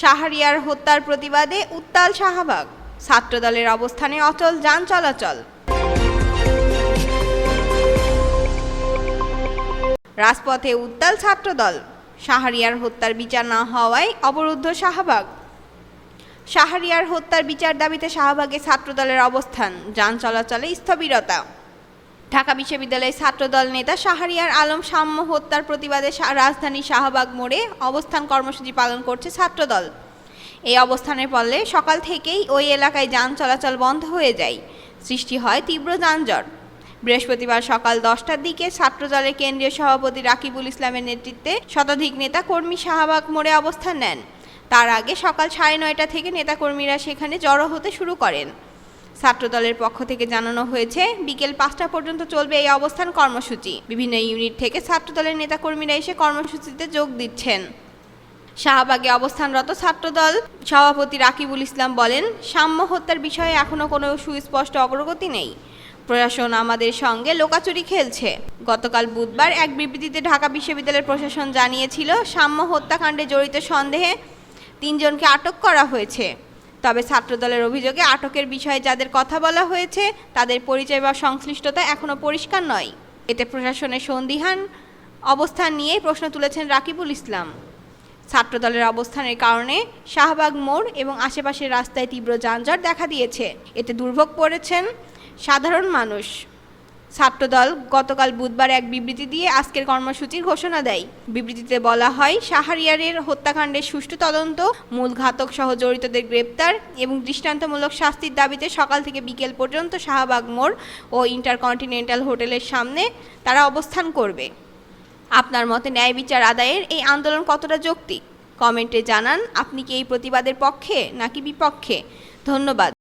শাহরিয়ার হত্যার প্রতিবাদে উত্তাল শাহবাগ। ছাত্রদলের অবস্থানে অচল যান চলাচল। রাজপথে উত্তাল ছাত্রদল। শাহরিয়ার হত্যার বিচার না হওয়ায় অবরুদ্ধ শাহবাগ। শাহরিয়ার হত্যার বিচার দাবিতে শাহবাগে ছাত্রদলের অবস্থান, যান চলাচলে স্থবিরতা। ঢাকা বিশ্ববিদ্যালয়ের ছাত্রদল নেতা শাহরিয়ার আলম সাম্য হত্যার প্রতিবাদে রাজধানীর শাহবাগ মোড়ে অবস্থান কর্মসূচি পালন করছে ছাত্রদল। এই অবস্থানের ফলে সকাল থেকেই ওই এলাকায় যান চলাচল বন্ধ হয়ে যায়। সৃষ্টি হয় তীব্র যানজট। বৃহস্পতিবার সকাল দশটার দিকে ছাত্রদলের কেন্দ্রীয় সভাপতি রাকিবুল ইসলামের নেতৃত্বে শতাধিক নেতা কর্মী শাহবাগ মোড়ে অবস্থান নেন। তার আগে সকাল সাড়ে নয়টা থেকে নেতাকর্মীরা সেখানে জড়ো হতে শুরু করেন। ছাত্রদলের পক্ষ থেকে জানানো হয়েছে, বিকেল পাঁচটা পর্যন্ত চলবে এই অবস্থান কর্মসূচি। বিভিন্ন ইউনিট থেকে ছাত্রদলের নেতাকর্মীরা এসে কর্মসূচিতে যোগ দিচ্ছেন। শাহবাগে অবস্থানরত ছাত্রদল সভাপতি রাকিবুল ইসলাম বলেন, সাম্য হত্যার বিষয়ে এখনও কোনো সুস্পষ্ট অগ্রগতি নেই। প্রশাসন আমাদের সঙ্গে লোকাচুরি খেলছে। গতকাল বুধবার এক বিবৃতিতে ঢাকা বিশ্ববিদ্যালয়ের প্রশাসন জানিয়েছিল, সাম্য হত্যাকাণ্ডে জড়িত সন্দেহে তিনজনকে আটক করা হয়েছে। তবে ছাত্রদলের অভিযোগে আটকের বিষয়ে যাদের কথা বলা হয়েছে, তাদের পরিচয় বা সংশ্লিষ্টতা এখনও পরিষ্কার নয়। এতে প্রশাসনের সন্দিহান অবস্থান নিয়ে প্রশ্ন তুলেছেন রাকিবুল ইসলাম। ছাত্রদলের অবস্থানের কারণে শাহবাগ মোড় এবং আশেপাশের রাস্তায় তীব্র যানজট দেখা দিয়েছে। এতে দুর্ভোগ পড়েছেন সাধারণ মানুষ। ছাত্রদল গতকাল বুধবার এক বিবৃতি দিয়ে আজকের কর্মসূচির ঘোষণা দেয়। বিবৃতিতে বলা হয়, শাহরিয়ারের হত্যাকাণ্ডের সুষ্ঠু তদন্ত, মূল ঘাতক সহ জড়িতদের গ্রেপ্তার এবং দৃষ্টান্তমূলক শাস্তির দাবিতে সকাল থেকে বিকেল পর্যন্ত শাহবাগ মোড় ও ইন্টারকন্টিনেন্টাল হোটেলের সামনে তারা অবস্থান করবে। আপনার মতে ন্যায় বিচার আদায়ের এই আন্দোলন কতটা যৌক্তিক? কমেন্টে জানান, আপনি কি এই প্রতিবাদের পক্ষে নাকি বিপক্ষে? ধন্যবাদ।